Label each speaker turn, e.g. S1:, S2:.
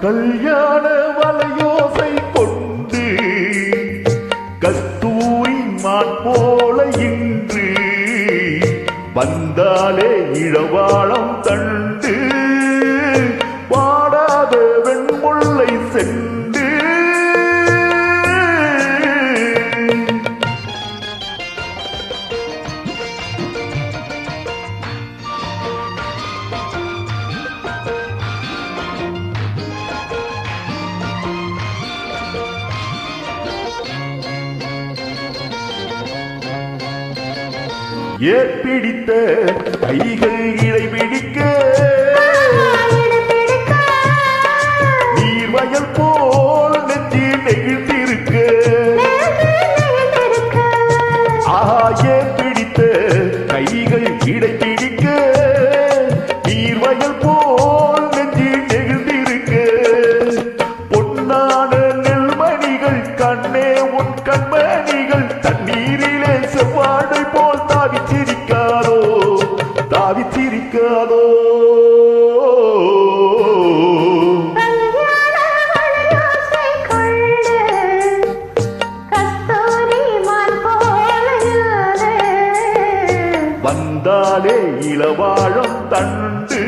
S1: கல்யாண வலையோசை கொண்டு கஸ்தூரி மான் போல இன்று வந்தாலே இழவாளம் தண்டு. பாடாத வெண்முல்லை சென்று ஏற்பிடித்த கைகள் இடை பிடிக்க நீர்வயல் போல் நெஞ்சி நெகிழ்ந்திருக்க. ஆஹா ஏற்பிடித்த கைகள் இடை பிடிக்க நீர்வயல் போல் நெஞ்சி நெகிழ்ந்திருக்க. பொன்னான நெல்மணிகள் கண்ணே உன் கண்மே வந்தாலே இளவாழம் தண்டு.